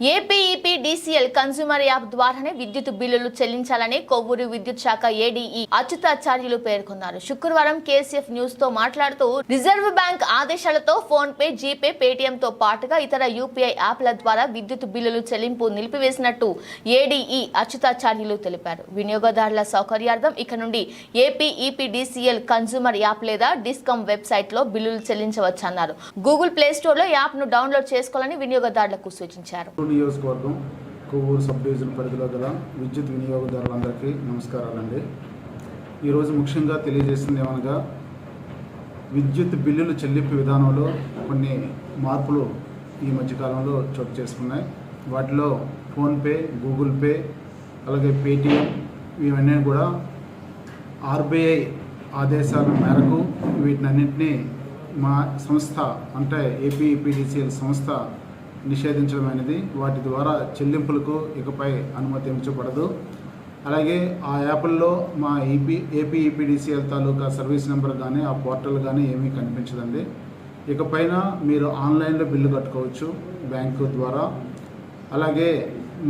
APEP DCL consumer app ద్వారానే విద్యుత్ బిల్లులు చెల్లించాలని కొవ్వూరు విద్యుత్ శాఖ ఏడీఈ అచ్యుతాచార్యులు పేర్కొన్నారు. శుక్రవారం కేసీఎఫ్ న్యూస్తో మాట్లాడుతూ రిజర్వ్ బ్యాంక్ ఆదేశాలతో ఫోన్ పే జీపే పేటీఎం తో పాటుగా ఇతర యూపీఐ యాప్ల ద్వారా విద్యుత్ బిల్లులు చెల్లింపు నిలిపివేసినట్టు ఏడీఈ అచ్యుతాచార్యులు తెలిపారు. వినియోగదారుల సౌకర్యార్థం ఇక నుండి ఏపీఈపీ డీసీఎల్ కన్స్యూమర్ యాప్ లేదా డిస్కమ్ వెబ్సైట్లో బిల్లులు చెల్లించవచ్చన్నారు. గూగుల్ ప్లే స్టోర్లో యాప్ను డౌన్లోడ్ చేసుకోవాలని వినియోగదారులకు సూచించారు. నియోజకవర్గం కొవ్వూరు సబ్ డివిజన్ పరిధిలో గల విద్యుత్ వినియోగదారులందరికీ నమస్కారాలండి. ఈరోజు ముఖ్యంగా తెలియజేసింది ఏమనగా విద్యుత్ బిల్లుల చెల్లింపు విధానంలో కొన్ని మార్పులు ఈ మధ్యకాలంలో చోటు చేసుకున్నాయి. వాటిలో ఫోన్పే గూగుల్ పే అలాగే పేటిఎం ఇవన్నీ కూడా ఆర్బీఐ ఆదేశాల మేరకు వీటినన్నింటినీ మా సంస్థ అంటే ఏపీఈపీడీసీఎల్ సంస్థ నిషేధించడం అనేది వాటి ద్వారా చెల్లింపులకు ఇకపై అనుమతించబడదు అలాగే ఆ యాప్ల్లో మా ఈపీ ఏపీఈపీడీసీఎల్ తాలూకా సర్వీస్ నెంబర్ కానీ ఆ పోర్టల్ కానీ ఏమీ కనిపించదండి. ఇకపైన మీరు ఆన్లైన్లో బిల్లు కట్టుకోవచ్చు బ్యాంకు ద్వారా. అలాగే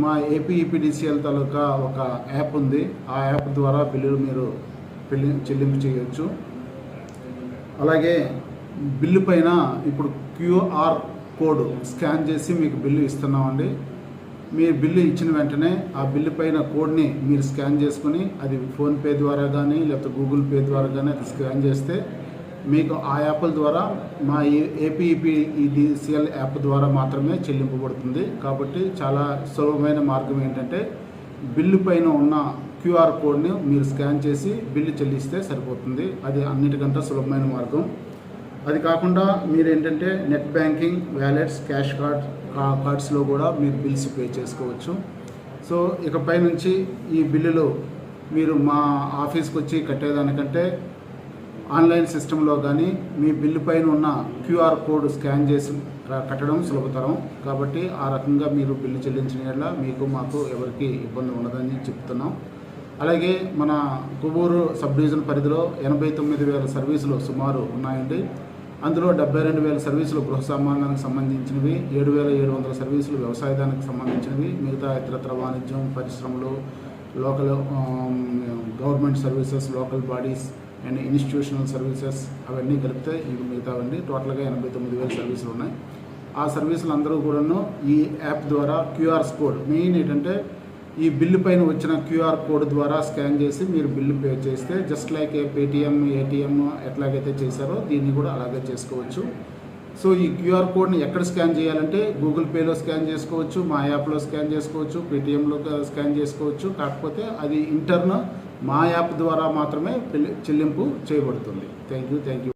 మా ఏపీఈపీడీసీఎల్ తాలూకా ఒక యాప్ ఉంది. ఆ యాప్ ద్వారా బిల్లులు మీరు చెల్లింపు చేయవచ్చు అలాగే బిల్లు పైన ఇప్పుడు క్యూఆర్ కోడ్ స్కాన్ చేసి మీకు బిల్లు ఇస్తున్నామండి. మీరు బిల్లు ఇచ్చిన వెంటనే ఆ బిల్లు పైన కోడ్ని మీరు స్కాన్ చేసుకుని అది ఫోన్పే ద్వారా కానీ లేకపోతే గూగుల్ పే ద్వారా కానీ అది స్కాన్ చేస్తే మీకు ఆ యాప్ల ద్వారా మా ఏపీఈపీఈడిసిఎల్ యాప్ ద్వారా మాత్రమే చెల్లింపబడుతుంది. కాబట్టి చాలా సులభమైన మార్గం ఏంటంటే బిల్లు పైన ఉన్న క్యూఆర్ కోడ్ని మీరు స్కాన్ చేసి బిల్లు చెల్లిస్తే సరిపోతుంది. అది అన్నిటికంటే సులభమైన మార్గం. అది కాకుండా మీరు ఏంటంటే net banking wallets cash card కార్డ్స్లో కూడా మీరు బిల్స్ పే చేసుకోవచ్చు. సో ఇకపై నుంచి ఈ బిల్లులు మీరు మా ఆఫీస్కి వచ్చి కట్టేదానికంటే ఆన్లైన్ సిస్టంలో కానీ మీ బిల్లు పైన ఉన్న క్యూఆర్ కోడ్ స్కాన్ చేసి కట్టడం సులభతరం. కాబట్టి ఆ రకంగా మీరు బిల్లు చెల్లించిన మీకు మాకు ఎవరికి ఇబ్బంది ఉండదని చెప్తున్నాం. అలాగే మన కొవ్వూరు సబ్ డివిజన్ పరిధిలో ఎనభై తొమ్మిది వేల సర్వీసులు సుమారు ఉన్నాయండి. అందులో డెబ్బై రెండు వేల సర్వీసులు గృహ సామాన్యానికి సంబంధించినవి ఏడు వేల ఏడు వందల సర్వీసులు వ్యవసాయదానికి సంబంధించినవి మిగతా ఇతరత్ర వాణిజ్యం పరిశ్రమలు local government services local bodies and institutional services అవన్నీ కలిపితే ఇవి మిగతావండి. టోటల్గా ఎనభై తొమ్మిది వేల సర్వీసులు ఉన్నాయి. ఆ సర్వీసులు అందరూ కూడాను ఈ యాప్ ద్వారా క్యూఆర్ కోడ్ మెయిన్ ఏంటంటే ఈ బిల్లు పైన వచ్చిన క్యూఆర్ కోడ్ ద్వారా స్కాన్ చేసి మీరు బిల్లు పే చేస్తే just like Paytm Paytm ATM ఎట్లాగైతే చేశారో దీన్ని కూడా అలాగే చేసుకోవచ్చు. సో ఈ క్యూఆర్ కోడ్ని ఎక్కడ స్కాన్ చేయాలంటే గూగుల్ పేలో స్కాన్ చేసుకోవచ్చు మా యాప్లో స్కాన్ చేసుకోవచ్చు పేటిఎంలో స్కాన్ చేసుకోవచ్చు. కాకపోతే అది ఇంటర్న్ మా యాప్ ద్వారా మాత్రమే చెల్లింపు చేయబడుతుంది. Thank you thank you